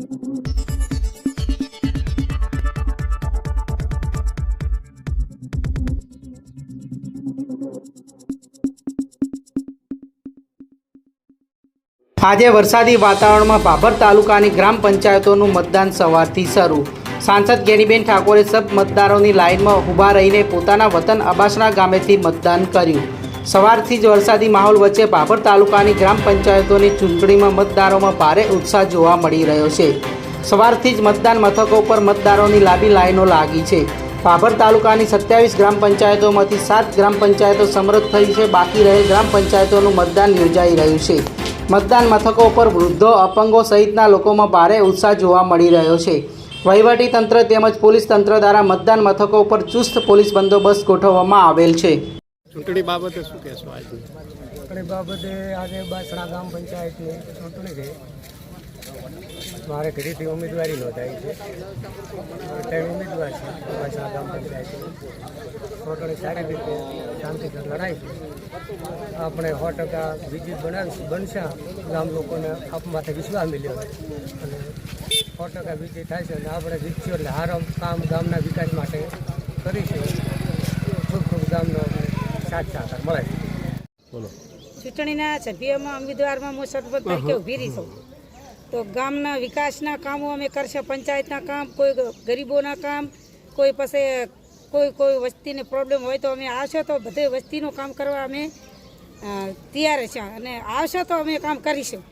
આજે વરસાદી વાતાવરણમાં ભાભર તાલુકાની ગ્રામ પંચાયતોનું મતદાન સવારથી શરૂ. સાંસદ ગેનીબેન ઠાકોરે સબ મતદારોની લાઇનમાં ઊભા રહીને પોતાના વતન અબાસણા ગામેથી મતદાન કર્યું. સવારથી જ વરસાદી માહોલ વચ્ચે બાબર તાલુકાની ગ્રામ પંચાયતોની ચૂંટણીમાં મતદારોમાં ભારે ઉત્સાહ જોવા મળી રહ્યો છે. સવારથી જ મતદાન મથકો પર મતદારોની લાંબી લાઈનો લાગી છે. બાબર તાલુકાની સત્યાવીસ ગ્રામ પંચાયતોમાંથી સાત ગ્રામ પંચાયતો સમૃદ્ધ થઈ છે. બાકી રહેલ ગ્રામ પંચાયતોનું મતદાન યોજાઈ રહ્યું છે. મતદાન મથકો પર વૃદ્ધો, અપંગો સહિતના લોકોમાં ભારે ઉત્સાહ જોવા મળી રહ્યો છે. વહીવટી તંત્ર તેમજ પોલીસ તંત્ર દ્વારા મતદાન મથકો પર ચુસ્ત પોલીસ બંદોબસ્ત ગોઠવવામાં આવેલ છે. ચૂંટણી બાબતે શું કહેશો આજે? ચૂંટણી બાબતે આજે બાસણા ગામ પંચાયતની ચૂંટણી છે. મારે ઘડીથી ઉમેદવારી નોંધાઈ છે. ત્રણ ઉમેદવાર છે બાસણા ગામ પંચાયતની. ચૂંટણી સારી રીતે શાંતિથી લડાઈ આપણે સો ટકા વિજય બનાવીશું બનશે. ગામ લોકોને આપ માટે વિશ્વાસ મળ્યો અને સો ટકા વિજય થાય છે અને આપણે જીતશું એટલે હારમ કામ ગામના વિકાસ માટે કરીશું. ખૂબ ખૂબ ગામનો સહકાર મળે છે બોલો. ચૂંટણીના સભ્યોમાં ઉમેદવારમાં હું સરપંચ તરીકે ઊભી રહી છું. તો ગામના વિકાસના કામો અમે કરશે પંચાયતના કામ કોઈ ગરીબોના કામ કોઈ પાસે કોઈ કોઈ વસ્તીને પ્રોબ્લેમ હોય તો અમે આવશો તો બધે વસ્તીનું કામ કરવા અમે તૈયાર છે અને આવશે તો અમે કામ કરીશું.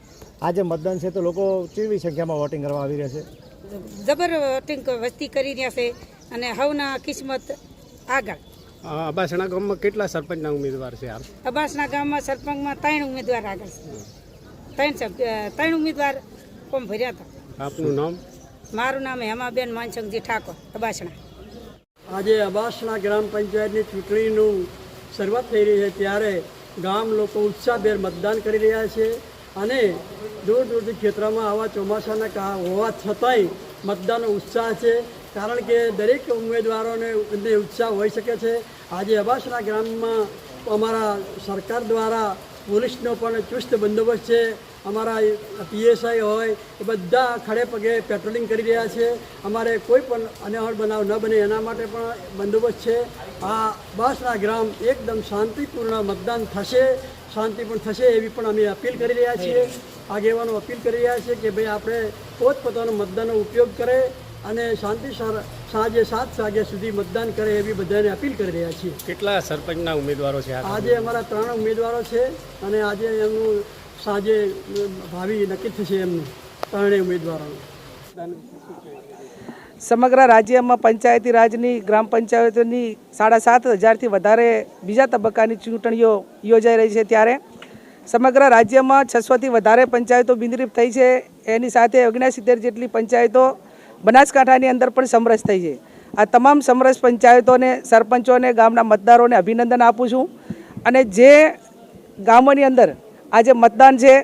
આજે મતદાન છે તો લોકો કેવી સંખ્યામાં વોટિંગ કરવા આવી રહ્યા છે? જબર વોટિંગ વસ્તી કરી રહ્યા છે અને હવના કિસ્મત આગળ. અબાસણા ગામમાં કેટલા સરપંચના ઉમેદવાર છે હાલ અબાસણા ગામમાં સરપંચમાં ત્રણ ઉમેદવાર આગળ છે. ત્રણ ત્રણ ઉમેદવાર ફોર્મ ભર્યા હતા. આપનું નામ? મારું નામ હેમાબેન માનસંગજી ઠાકોર અબાસણા. આજે અબાસણા ગ્રામ પંચાયતની ચૂંટણીનું શરૂઆત થઈ રહી છે ત્યારે ગામ લોકો ઉત્સાહભેર મતદાન કરી રહ્યા છે અને દૂર દૂરથી ક્ષેત્રમાં આવા ચોમાસાના કા હોવા છતાંય મતદાનનો ઉત્સાહ છે કારણ કે દરેક ઉમેદવારોને ઉત્સાહ હોઈ શકે છે આજે અબાસરા ગ્રામમાં અમારા સરકાર દ્વારા પોલીસનો પણ ચુસ્ત બંદોબસ્ત છે. અમારા પીએસઆઈ હોય એ બધા ખડે પગે પેટ્રોલિંગ કરી રહ્યા છે. અમારે કોઈ પણ અનહળ બનાવ ન બને એના માટે પણ બંદોબસ્ત છે. આ બાસના ગ્રામ એકદમ શાંતિપૂર્ણ મતદાન થશે શાંતિ પણ થશે એવી પણ અમે અપીલ કરી રહ્યા છીએ. આગેવાનો અપીલ કરી રહ્યા છીએ કે ભાઈ આપણે પોતપોતાનો મતદાનનો ઉપયોગ કરે અને શાંતિસર સાંજે સાત વાગ્યા સુધી મતદાન કરે એવી બધાને અપીલ કરી રહ્યા છીએ. કેટલા સરપંચના ઉમેદવારો છે આજે અમારા ત્રણ ઉમેદવારો છે અને આજે એમનું સાંજે ભાવિ નક્કી થશે એમનું ત્રણેય ઉમેદવારોનું. સમગ્ર રાજ્યમાં પંચાયતી રાજની ગ્રામ પંચાયતોની સાડા સાત હજારથી વધારે બીજા તબક્કાની ચૂંટણીઓ યોજાઈ રહી છે ત્યારે. સમગ્ર રાજ્યમાં છસોથી વધારે પંચાયતો બિંદરીપ થઈ છે. એની સાથે ઓગણસિત્તેર જેટલી પંચાયતો બનાસકાંઠાની અંદર પણ સમરસ થઈ છે. આ તમામ સમરસ પંચાયતોને, સરપંચોને, ગામના મતદારોને અભિનંદન આપું છું. અને જે ગામોની અંદર આજે મતદાન છે,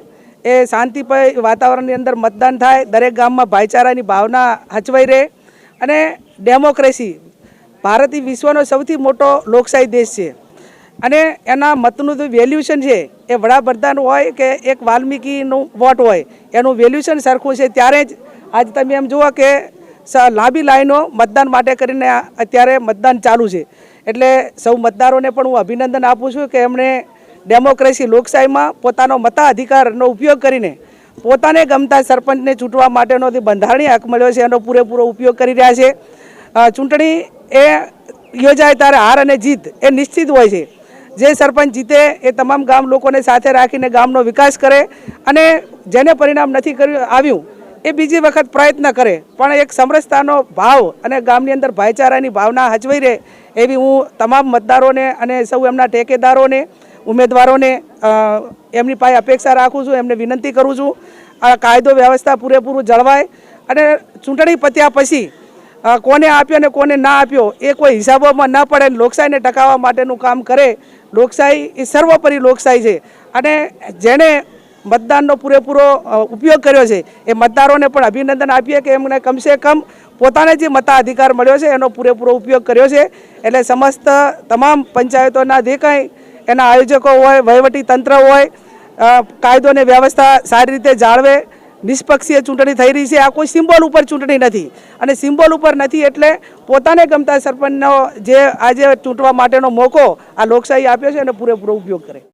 એ શાંતિપય વાતાવરણની અંદર મતદાન થાય, દરેક ગામમાં ભાઈચારાની ભાવના હચવાઈ રહે અને ડેમોક્રેસી ભારત એ વિશ્વનો સૌથી મોટો લોકશાહી દેશ છે. અને એના મતનું જે વેલ્યુશન છે, એ વડાપ્રધાન હોય કે એક વાલ્મીકીનું વોટ હોય, એનું વેલ્યુશન સરખું છે, ત્યારે જ આજ તમે એમ જુઓ કે લાંબી લાઈનો મતદાન માટે કરીને અત્યારે મતદાન ચાલુ છે. એટલે સૌ મતદારોને પણ હું અભિનંદન આપું છું કે એમણે ડેમોક્રેસી લોકશાહીમાં પોતાનો મતાધિકારનો ઉપયોગ કરીને પોતાને ગમતા સરપંચને ચૂંટવા માટેનો જે બંધારણીય હક મળ્યો છે એનો પૂરેપૂરો ઉપયોગ કરી રહ્યા છે. ચૂંટણી એ યોજાય ત્યારે હાર અને જીત એ નિશ્ચિત હોય છે. જે સરપંચ જીતે એ તમામ ગામ લોકોને સાથે રાખીને ગામનો વિકાસ કરે અને જેને પરિણામ નથી કર્યું આવ્યું એ બીજી વખત પ્રયત્ન કરે. પણ એક સમરસતાનો ભાવ અને ગામની અંદર ભાઈચારાની ભાવના હચવાઈ રહે એવી હું તમામ મતદારોને અને સૌ એમના ટેકેદારોને, ઉમેદવારોને એમની પાસે અપેક્ષા રાખું છું, એમને વિનંતી કરું છું. આ કાયદો વ્યવસ્થા પૂરેપૂરું જળવાય અને ચૂંટણી પત્યા પછી કોને આપ્યો ને કોને ના આપ્યો એ કોઈ હિસાબોમાં ન પડે લોકશાહીને ટકાવવા માટેનું કામ કરે. લોકશાહી એ સર્વોપરી લોકશાહી છે. અને જેણે મતદાનનો પૂરેપૂરો ઉપયોગ કર્યો છે. એ મતદારોને પણ અભિનંદન આપીએ કે એમને કમસે કમ પોતાને જે મતાધિકાર મળ્યો છે એનો પૂરેપૂરો ઉપયોગ કર્યો છે. એટલે સમસ્ત તમામ પંચાયતોના જે કંઈ એના આયોજકો હોય, વહીવટી તંત્ર હોય કાયદોને વ્યવસ્થા સારી રીતે જાળવે. નિષ્પક્ષીય ચૂંટણી થઈ રહી છે. આ કોઈ સિમ્બોલ ઉપર ચૂંટણી નથી. અને સિમ્બોલ ઉપર નથી એટલે પોતાને ગમતા સરપંચનો જે આજે ચૂંટવા માટેનો મોકો આ લોકશાહી આપ્યો છે એનો પૂરેપૂરો ઉપયોગ કરે.